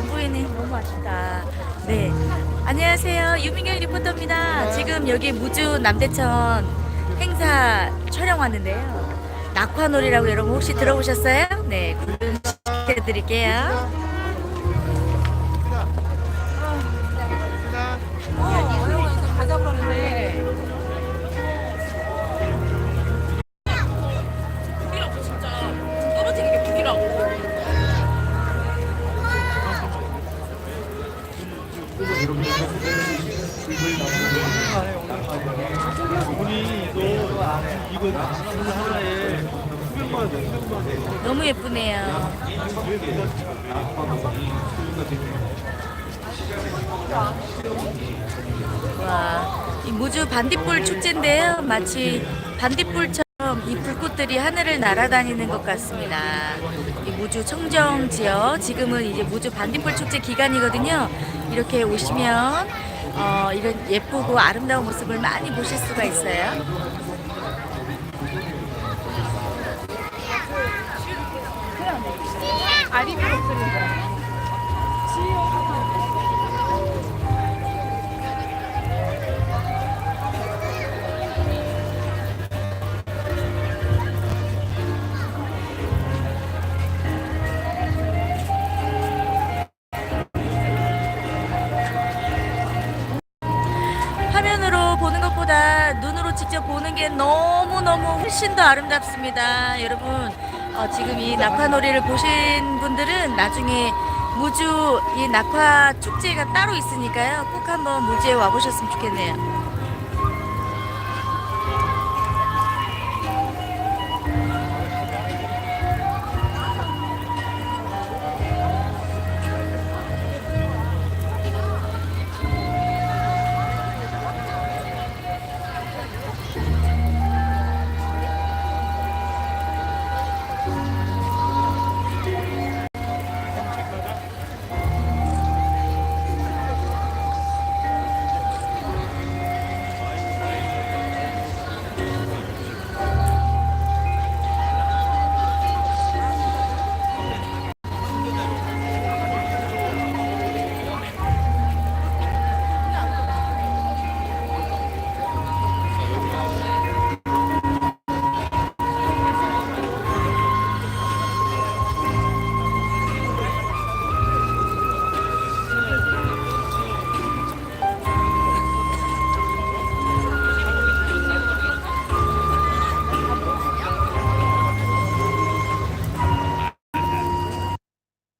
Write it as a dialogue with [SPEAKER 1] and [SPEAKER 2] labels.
[SPEAKER 1] 안 보이네. 너무 아쉽다. 네. 안녕하세요. 유민결 리포터입니다. 지금 여기 무주 남대천 행사 촬영 왔는데요. 낙화놀이라고 여러분 혹시 들어보셨어요? 네. 구경시켜드릴게요. 너무 예쁘네요. 와, 이 무주 반딧불 축제인데요. 마치 반딧불처럼 이 불꽃들이 하늘을 날아다니는 것 같습니다. 이 무주 청정 지역 지금은 이제 무주 반딧불 축제 기간이거든요. 이렇게 오시면 어, 이런 예쁘고 아름다운 모습을 많이 보실 수가 있어요. 화 눈으로 직접 보는 게 너무너무 훨씬 더 아름답습니다. 여러분, 어, 지금 이 낙화놀이를 보신 분들은 나중에 무주 이 낙화 축제가 따로 있으니까요. 꼭 한번 무주에 와보셨으면 좋겠네요.